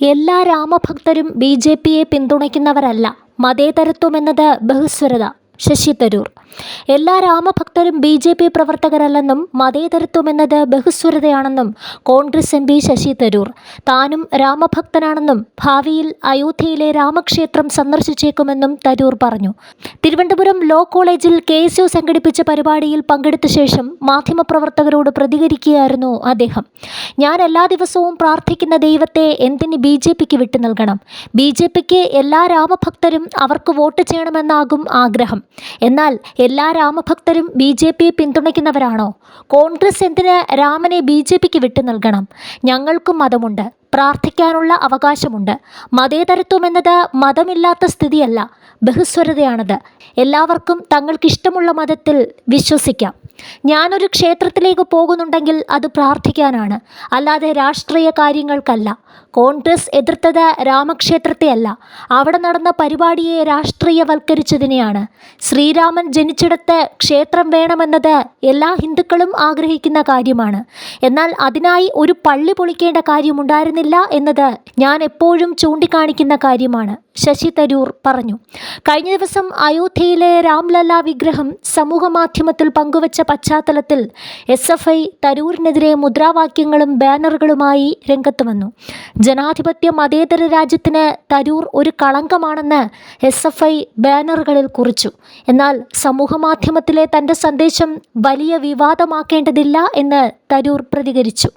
എല്ലാ രാമഭക്തരും B J പിയെ പിന്തുണയ്ക്കുന്നവരല്ല. മതേതരത്വമെന്നത് ബഹുസ്വരത. ശശി തരൂർ. എല്ലാ രാമഭക്തരും ബി ജെ പി പ്രവർത്തകരല്ലെന്നും മതേതരത്വമെന്നത് ബഹുസ്വരതയാണെന്നും കോൺഗ്രസ് എം പി ശശി തരൂർ. താനും രാമഭക്തനാണെന്നും ഭാവിയിൽ അയോധ്യയിലെ രാമക്ഷേത്രം സന്ദർശിച്ചേക്കുമെന്നും തരൂർ പറഞ്ഞു. തിരുവനന്തപുരം ലോ കോളേജിൽ കെ എസ് യു സംഘടിപ്പിച്ച പരിപാടിയിൽ പങ്കെടുത്ത ശേഷം മാധ്യമപ്രവർത്തകരോട് പ്രതികരിക്കുകയായിരുന്നു അദ്ദേഹം. ഞാൻ എല്ലാ ദിവസവും പ്രാർത്ഥിക്കുന്ന ദൈവത്തെ എന്തിന് ബി ജെ പിക്ക് വിട്ടു നൽകണം? ബി ജെ പിക്ക് എല്ലാ രാമഭക്തരും അവർക്ക് വോട്ട് ചെയ്യണമെന്നാകും ആഗ്രഹം. എന്നാൽ എല്ലാ രാമഭക്തരും ബി ജെ പിയെ പിന്തുണയ്ക്കുന്നവരാണോ? കോൺഗ്രസ് എന്തിന് രാമനെ ബി ജെ പിക്ക് വിട്ടു നൽകണം? ഞങ്ങൾക്കും മതമുണ്ട്. പ്രാർത്ഥിക്കാനുള്ള അവകാശമുണ്ട്. മതേതരത്വം എന്നത് മതമില്ലാത്ത സ്ഥിതിയല്ല ബഹുസ്വരതയാണത്. എല്ലാവർക്കും തങ്ങൾക്കിഷ്ടമുള്ള മതത്തിൽ വിശ്വസിക്കാം. ഞാനൊരു ക്ഷേത്രത്തിലേക്ക് പോകുന്നുണ്ടെങ്കിൽ അത് പ്രാർത്ഥിക്കാനാണ്. അല്ലാതെ രാഷ്ട്രീയ കാര്യങ്ങൾക്കല്ല. കോൺഗ്രസ് എതിർത്തത് രാമക്ഷേത്രത്തെയല്ല. അവിടെ നടന്ന പരിപാടിയെ രാഷ്ട്രീയവൽക്കരിച്ചതിനെയാണ്. ശ്രീരാമൻ ജനിച്ചിടത്ത് ക്ഷേത്രം വേണമെന്നത് എല്ലാ ഹിന്ദുക്കളും ആഗ്രഹിക്കുന്ന കാര്യമാണ്. എന്നാൽ അതിനായി ഒരു പള്ളി പൊളിക്കേണ്ട കാര്യമുണ്ടായിരുന്നില്ല എന്നത് ഞാൻ എപ്പോഴും ചൂണ്ടിക്കാണിക്കുന്ന കാര്യമാണ്. ശശി തരൂർ പറഞ്ഞു. കഴിഞ്ഞ ദിവസം അയോധ്യയിലെ രാംലല്ല വിഗ്രഹം സമൂഹ മാധ്യമത്തിൽ പങ്കുവച്ച പശ്ചാത്തലത്തിൽ എസ് എഫ് ഐ തരൂരിനെതിരെ മുദ്രാവാക്യങ്ങളും ബാനറുകളുമായി രംഗത്ത് വന്നു. ജനാധിപത്യ മതേതര രാജ്യത്തിന് തരൂർ ഒരു കളങ്കമാണെന്ന് എസ് എഫ് ഐ ബാനറുകളിൽ കുറിച്ചു. എന്നാൽ സമൂഹ മാധ്യമത്തിലെ തന്റെ സന്ദേശം വലിയ വിവാദമാക്കേണ്ടതില്ല എന്ന് തരൂർ പ്രതികരിച്ചു.